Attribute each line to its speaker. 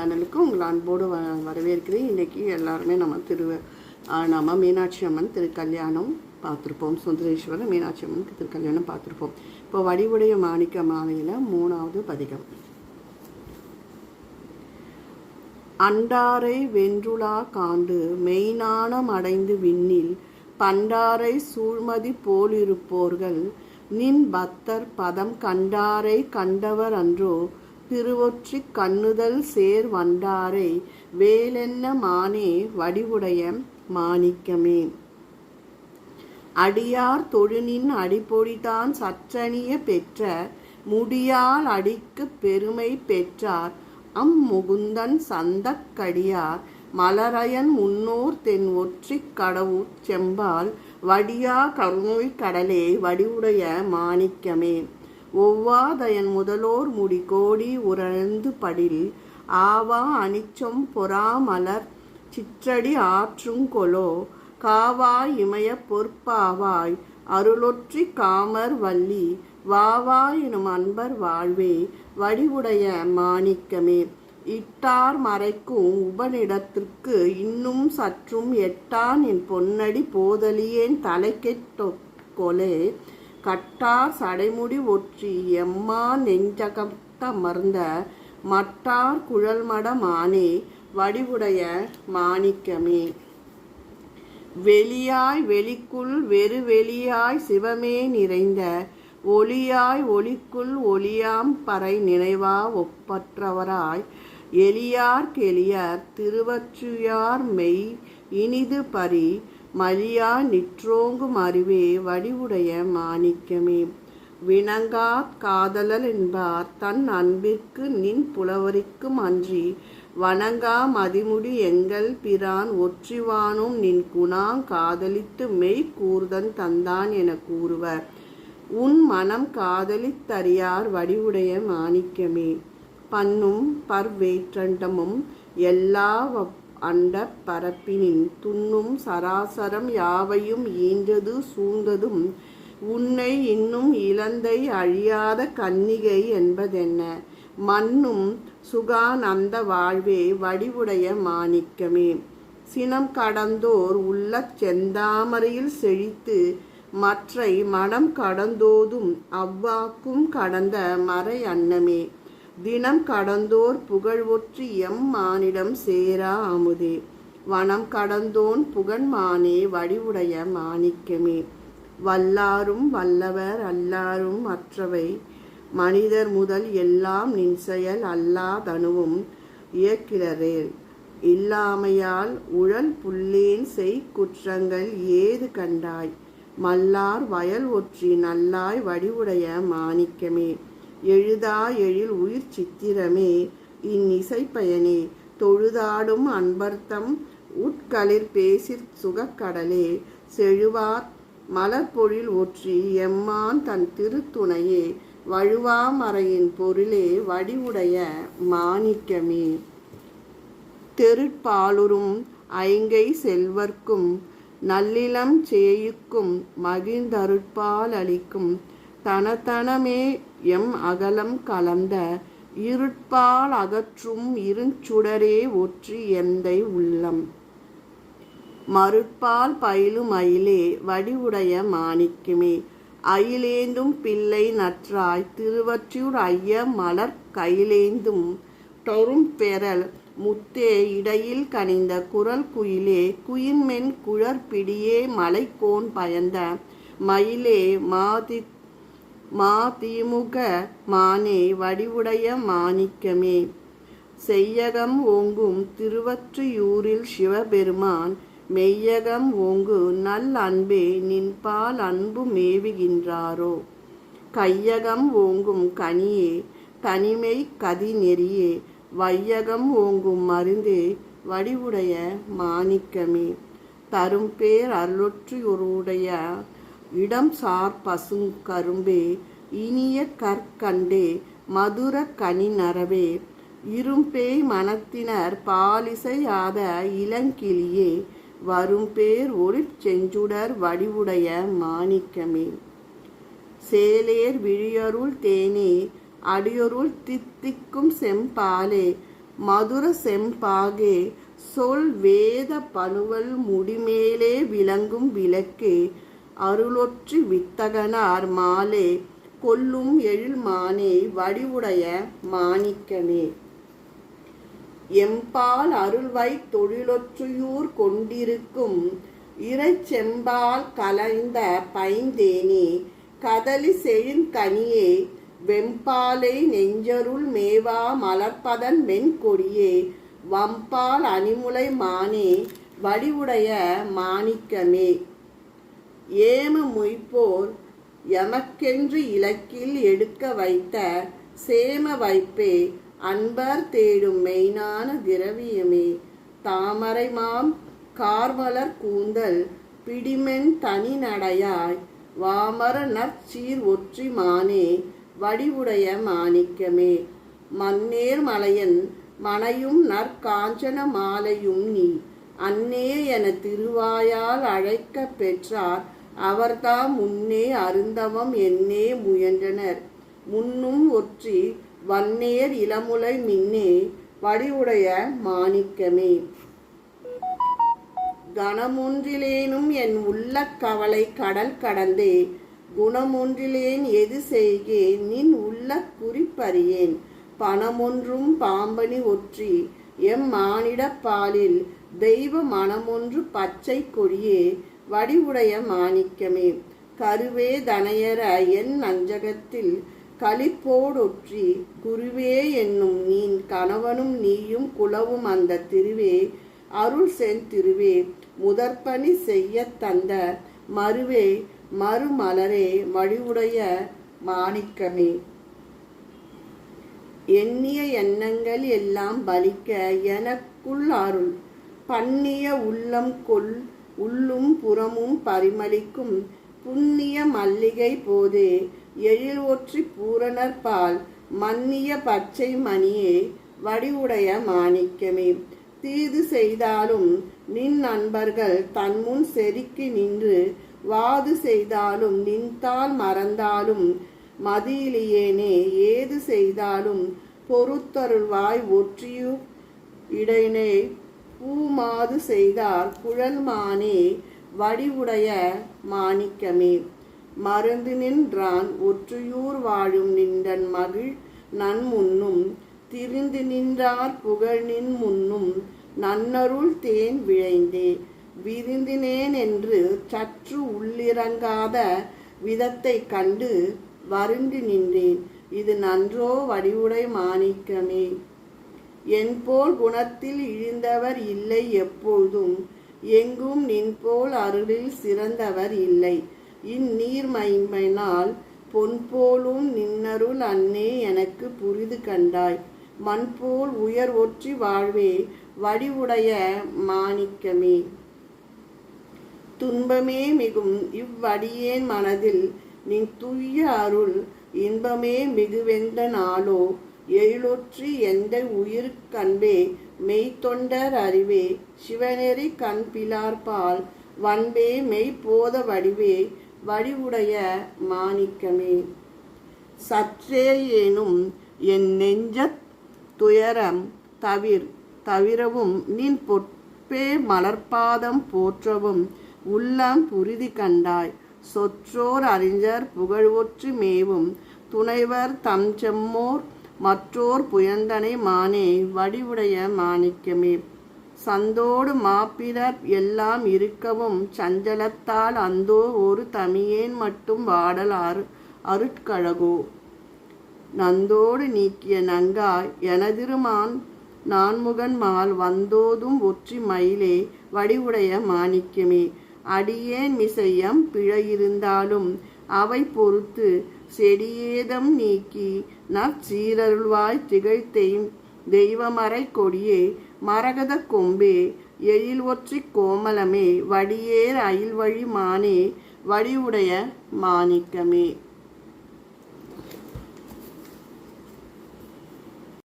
Speaker 1: சேனலுக்கு உங்களை அன்போடு வ வரவேற்கிறேன். இன்றைக்கி எல்லாருமே நம்ம திரு நாம் மீனாட்சி அம்மன் திருக்கல்யாணம் பார்த்துருப்போம். சுந்தரேஸ்வரர் மீனாட்சி அம்மன் திருக்கல்யாணம் பார்த்துருப்போம். இப்போ வடிவுடைய மாணிக்க மாலையில் மூணாவது பதிகம். அண்டாரை வென்றுலா காண்டு மெய்ஞானம் அடைந்து விண்ணில் பண்டாரை சூழ்மதி போலிருப்போர்கள். நின் பக்தர் பதம் கண்டாரை கண்டவர் அன்றோ திருவொற்றி கண்ணுதல் சேர் வண்டாரை வேலென்ன மானே வடிவுடைய மாணிக்கமே. அடியார் தொழுநின் அடிப்பொடிதான் சற்றணிய பெற்ற முடியால் அடிக்கு பெருமை பெற்றார். அம் முகுந்தன் சந்தக்கடியார் மலரயன் முன்னோர் தென் ஒற்றிக் கடவுட் செம்பால் வடியா கருணை கடலே வடிவுடைய மாணிக்கமே. ஒவ்வாதயன் முதலோர் முடி கோடி உரழ்ந்து படில் ஆவா அனிச்சம் பொறாமலர் சிற்றடி ஆற்றும் கொலோ காவாய் இமய பொற்பாவாய் அருளொற்றி காமர் வள்ளி வாவா எனும் அன்பர் வாழ்வே வடிவுடைய மாணிக்கமே. இட்டார் மறைக்கும் உபனிடத்திற்கு இன்னும் சற்றும் எட்டான் என் பொன்னடி போதலியேன் தலைக்கெட்டொ கொலே. கட்டார் சடைமுடி ஒற்றி எம்மா நெஞ்சகத்தமர்ந்த மட்டார் குழல்மட மானே வடிவுடைய மாணிக்கமே. வெளியாய் வெளிக்குள் வெறு வெளியாய் சிவமே நிறைந்த ஒளியாய் ஒளிக்குள் ஒளியாம் பறை நினைவா ஒப்பற்றவராய் எளியார் கெளியர் திருவற்றியார் மெய் இனிது பரி மலியா நிற்றோங்கும் அறிவே வடிவுடைய மாணிக்கமே. வினங்கா காதலல் என்பார். தன் அன்பிற்கு நின் புலவரிக்கும் அன்றி வணங்கா மதிமுடி எங்கள் பிரான் ஒற்றிவானும் நின் குணாங் காதலித்து மெய் கூர்தன் தந்தான் என கூறுவர். உன் மனம் காதலித்தறியார் வடிவுடைய மாணிக்கமே. பண்ணும் பர்வேற்றண்டமும் எல்லா வ- அண்ட பரப்பினின் துண்ணும் சராசரம் யாவையும் ஈன்றது சூழ்ந்ததும் உன்னை இன்னும் இழந்தை அழியாத கன்னிகை என்பதென்ன? மண்ணும் சுகானந்த வாழ்வே வடிவுடைய மாணிக்கமே. சினம் கடந்தோர் உள்ள செந்தாமரையில் செழித்து மற்றை மனம் கடந்தோதும் அவ்வாக்கும் கடந்த மறை அன்னமே. தினம் கடந்தோர் புகழ் ஒற்றி எம் மானிடம் சேரா அமுதே. வனம் கடந்தோன் புகழ்மானே வடிவுடைய மாணிக்கமே. வல்லாரும் வல்லவர் அல்லாரும் மற்றவை மனிதர் முதல் எல்லாம் நின் செயல் அல்லாதனுவும் இயக்கிறரேல் இல்லாமையால் உழல் புல்லேன் செய் குற்றங்கள் ஏது கண்டாய்? மல்லார் வயல் ஒற்றி நல்லாய் வடிவுடைய மாணிக்கமே. எழுதா எழில் உயிர் சித்திரமே. இந்நிசைப்பயனே தொழுதாடும் அன்பர்த்தம் உட்களிர் பேசிற் சுகக்கடலே. செழுவார் மலர்பொழில் ஒற்றி எம்மான் தன் திருத்துணையே. வழுவாமறையின் பொருளே வடிவுடைய மாணிக்கமே. தெருட்பாலுறும் ஐங்கை செல்வர்க்கும் நல்லிளம் சேயுக்கும் மகிழ்ந்தருட்பால் அளிக்கும். தனத்தனமே எம் அகலம் கலந்த இருட்பால் அகற்றும் இருஞ்சுடரே ஒற்றி எந்தை உள்ளம். மறுப்பால் பயிலும் அயிலே வடிவுடைய மாணிக்கமே. அயிலேந்தும் பிள்ளை நற்றாய் திருவற்றியூர் ஐய மலர் கையிலேந்தும் டொரும் பெறல் முத்தே இடையில் கனிந்த குரல் குயிலே குயின்மென் குழற்பிடியே மலைக்கோன் பயந்த மயிலே மாதி மா திமுக மானே வடிவுடைய மாணிக்கமே. செய்யகம் ஓங்கும் திருவற்றியூரில் சிவபெருமான் மெய்யகம் ஓங்கு நல் அன்பே நின்பால் அன்பு மேவுகின்றாரோ. கையகம் ஓங்கும் கனியே தனிமை கதி நெறியே வையகம் ஓங்கும் மருந்தே வடிவுடைய மாணிக்கமே. தரும் பேர் அருளொற்றியுடைய இடம் சார் பசுங் கரும்பே இனிய கற்கண்டே மதுர கனி நரவே இரும்பேய் மனத்தினர் பாலிசையாத இளங்கிளியே வரும்பேர் ஒளிச் செஞ்சுடர் வடிவுடைய மாணிக்கமே. சேலேர் விழியருள் தேனே அடியொருள் தித்திக்கும் செம்பாலே மதுர செம்பாகே சொல் வேத பனுவல் முடிமேலே விளங்கும் விளக்கே அருளொற்றி வித்தகனார் மாலே கொல்லும் எழில்மானே வடிவுடைய மாணிக்கமே எம்பால் அருள்வை தொழிலொற்றியூர் கொண்டிருக்கும் இறைச்செம்பால் கலைந்த பைந்தேனே கதலி செழுங்கனியே வெம்பாலை நெஞ்சருள் மேவா மலர்ப்பதன் மென்கொடியே வம்பால் அணிமுலை மானே வடிவுடைய மாணிக்கமே. ஏம முய்ப்போர் எமக்கென்று இலக்கில் எடுக்க வைத்த சேம வைப்பே அன்பர் தேடும் மெய்னான திரவியமே. தாமரைமாம் கார்மலர் கூந்தல் பிடிமென் தனி நடையாய் வாமர நற்சீர் ஒற்றி மானே வடிவுடைய மாணிக்கமே. மன்னேர் மலையன் மனையும் நற்காஞ்சன மாலையும் நீ அன்னே என திருவாயால் அழைக்க பெற்றார் அவர்தாம் முன்னே அருந்தவம் என்னே முயன்றனர். முன்னும் ஒற்றி வன்னேர் இளமுலை மின்னே வடிவுடைய மாணிக்கமே. கணமொன்றிலேனும் என் உள்ள கவலை கடல் கடந்தே குணமொன்றிலேன் எது செய்கேன் நின் உள்ள குறிப்பறியேன். பணமொன்றும் பாம்பனி ஒற்றி எம் மானிடப்பாலில் தெய்வ மனமொன்று பச்சை கொடியே வடிவுடைய மாணிக்கமே. கருவே தனையர என் நஞ்சகத்தில் களிப்போடொற்றி குருவே என்னும் நீ கணவனும் நீயும் குலவும் அந்த திருவே அருள் சென் திருவே முதற்பணி செய்ய தந்த மறுவே மறுமலரே வடிவுடைய மாணிக்கமே. எண்ணிய எண்ணங்கள் எல்லாம் பலிக்க எனக்குள் அருள். பண்ணிய உள்ளம் கொள் உள்ளும் புறமும் பரிமளிக்கும் புண்ணிய மல்லிகை போதே எழில் ஒற்றி பூரணர் பால் மன்னிய பச்சை மணியே வடிவுடைய மாணிக்கமே. தீது செய்தாலும் நின் நண்பர்கள் தன்முன் செருக்கி நின்று வாது செய்தாலும் நின்றால் மறந்தாலும் மதியிலேனே ஏது செய்தாலும் பொறுத்தருள்வாய் ஒற்றியு இடையினை பூமாது செய்தார் குழல்மானே வடிவுடைய மாணிக்கமே. மருந்து நின்றான் ஒற்றியூர் வாழும் நின்றன் மகிழ் நன்முன்னும் திரிந்து நின்றார் புகழ் நின் முன்னும் நன்னருள் தேன் விழைந்தே. விரிந்தினேன் என்று சற்று உள்ளிறங்காத விதத்தை கண்டு வருந்தி நின்றேன். இது நன்றோ வடிவுடை மாணிக்கமே. என் போல் குணத்தில் இழிந்தவர் இல்லை எப்பொழுதும். எங்கும் நின் போல் அருளில் சிறந்தவர் இல்லை. இந்நீர்மைமைனால் பொன் போலும் நின்னருள் அன்னே எனக்கு புரிது கண்டாய். மண் போல் உயர் ஒற்றி வாழ்வே வடிவுடைய மாணிக்கமே. துன்பமே மிகும் இவ்வடியேன் மனதில் நீ துய்ய அருள் இன்பமே மிகுவெந்த நாளோ எழிலொற்றி எந்த உயிர் கண்பே மெய்த்தொண்டர் அறிவே சிவநெறி கண் பிலார்பால் வன்பே மெய்ப்போத வடிவே வடிவுடைய மாணிக்கமே. சற்றே ஏனும் என் நெஞ்சத் துயரம் தவிர் தவிரவும் நின் பொற்பே மலர்பாதம் போற்றவும் உள்ளம் புரிதி கண்டாய். சொற்றோர் அறிஞர் புகழ்வொற்று மேவும் துணைவர் தம் செம்மோர் மற்றோர் புயந்தனை மானே வடிவுடைய மாணிக்கமே. சந்தோடு மாப்பிளர் எல்லாம் இருக்கவும் சஞ்சலத்தால் அந்தோ ஒரு தமியேன் மட்டும் வாடல் அரு அருட்கழகோ. நந்தோடு நீக்கிய நங்காய் எனதிருமான் நான்முகன் மால் வந்தோதும் ஒற்றி மயிலே வடிவுடைய மாணிக்கமே. அடியேன் மிசையம் பிழையிருந்தாலும் அவை பொறுத்து செடியேதம் நீக்கி நற்சீரருள்வாய் திகழ்த்தெய்ம் தெய்வமறை கொடியே மரகத கொம்பே எழில் ஒற்றி கோமலமே வடியேர் அயில்வழி மானே வடிவுடைய மாணிக்கமே.